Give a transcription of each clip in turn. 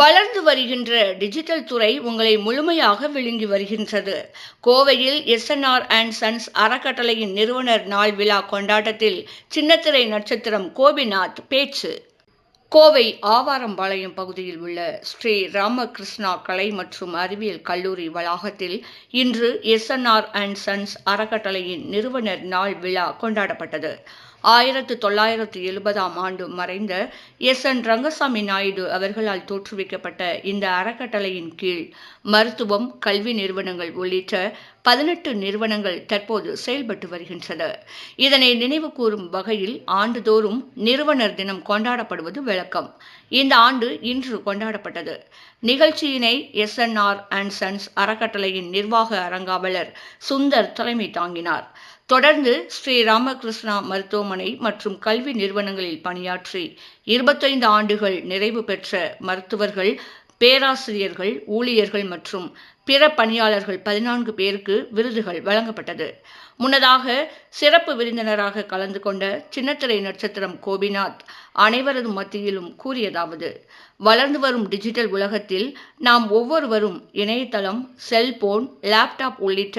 வளர்ந்து வருகின்ற டிஜிட்டல் துறை உங்களை முழுமையாக விழுங்கி வருகின்றது. கோவையில் எஸ்என்ஆர் அண்ட் சன்ஸ் அறக்கட்டளையின் நிறுவனர் நாள் விழா கொண்டாட்டத்தில் சின்னத்திரை நட்சத்திரம் கோபிநாத் பேச்சு. கோவை ஆவாரம்பாளையம் பகுதியில் உள்ள ஸ்ரீ ராமகிருஷ்ணா கலை மற்றும் அறிவியல் கல்லூரி வளாகத்தில் இன்று எஸ்என்ஆர் அண்ட் சன்ஸ் அறக்கட்டளையின் நிறுவனர் நாள் விழா கொண்டாடப்பட்டது. ஆயிரத்து தொள்ளாயிரத்து எழுபதாம் ஆண்டு மறைந்த எஸ் என் ரங்கசாமி நாயுடு அவர்களால் தோற்றுவிக்கப்பட்ட இந்த அறக்கட்டளையின் கீழ் மருத்துவம் கல்வி நிறுவனங்கள் உள்ளிட்ட பதினெட்டு நிறுவனங்கள் தற்போது செயல்பட்டு வருகின்றன. இதனை நினைவு கூறும் வகையில் ஆண்டுதோறும் நிறுவனர் தினம் கொண்டாடப்படுவது வழக்கம் இந்த ஆண்டு இன்று கொண்டாடப்பட்டது. நிகழ்ச்சியினை எஸ் என்ஆர் அண்ட் சன்ஸ் அறக்கட்டளையின் நிர்வாக அரங்காவலர் சுந்தர் தலைமை தாங்கினார். தொடர்ந்து ஸ்ரீ ராமகிருஷ்ணா மருத்துவமனை மற்றும் கல்வி நிறுவனங்களில் பணியாற்றி இருபத்தைந்து ஆண்டுகள் நிறைவு பெற்ற மருத்துவர்கள் பேராசிரியர்கள் ஊழியர்கள் மற்றும் பிற பணியாளர்கள் பதினான்கு பேருக்கு விருதுகள் வழங்கப்பட்டது. முன்னதாக சிறப்பு விருந்தினராக கலந்து கொண்ட சின்னத்திரை நட்சத்திரம் கோபிநாத் அனைவரது மத்தியிலும் கூறியதாவது வளர்ந்து வரும் டிஜிட்டல் உலகத்தில் நாம் ஒவ்வொருவரும் இணையதளம் செல்போன் லேப்டாப் உள்ளிட்ட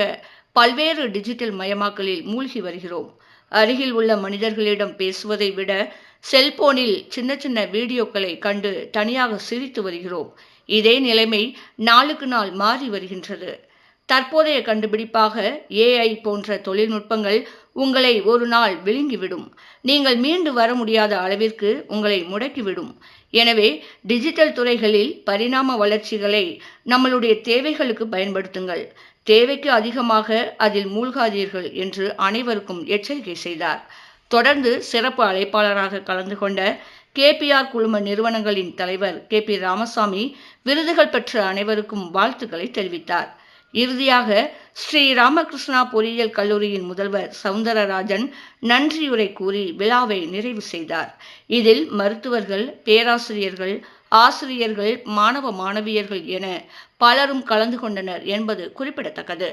பல்வேறு டிஜிட்டல் மயமாக்கலில் மூழ்கி வருகிறோம். அருகில் உள்ள மனிதர்களிடம் பேசுவதை விட செல்போனில் சின்ன சின்ன வீடியோக்களை கண்டு தனியாக சிரித்து வருகிறோம். இதே நிலைமை நாளுக்கு நாள் மாறி வருகின்றது. தற்போதைய கண்டுபிடிப்பாக ஏஐ போன்ற தொழில்நுட்பங்கள் உங்களை ஒரு நாள் விழுங்கிவிடும். நீங்கள் மீண்டு வர முடியாத அளவிற்கு உங்களை முடக்கிவிடும். எனவே டிஜிட்டல் துறைகளில் பரிணாம வளர்ச்சிகளை நம்மளுடைய தேவைகளுக்கு பயன்படுத்துங்கள். தேவைக்கு அதிகமாக அதில் மூழ்காதீர்கள் என்று அனைவருக்கும் எச்சரிக்கை செய்தார். தொடர்ந்து சிறப்பு அழைப்பாளராக கலந்து கொண்ட கேபிஆர் குழும நிறுவனங்களின் தலைவர் கே பி ராமசாமி விருதுகள் பெற்ற அனைவருக்கும் வாழ்த்துக்களை தெரிவித்தார். இறுதியாக ஸ்ரீ ராமகிருஷ்ணா பொறியியல் கல்லூரியின் முதல்வர் சவுந்தரராஜன் நன்றியுரை கூறி விழாவை நிறைவு செய்தார். இதில் மருத்துவர்கள் பேராசிரியர்கள் ஆசிரியர்கள் மாணவ மாணவியர்கள் என பலரும் கலந்து கொண்டனர் என்பது குறிப்பிடத்தக்கது.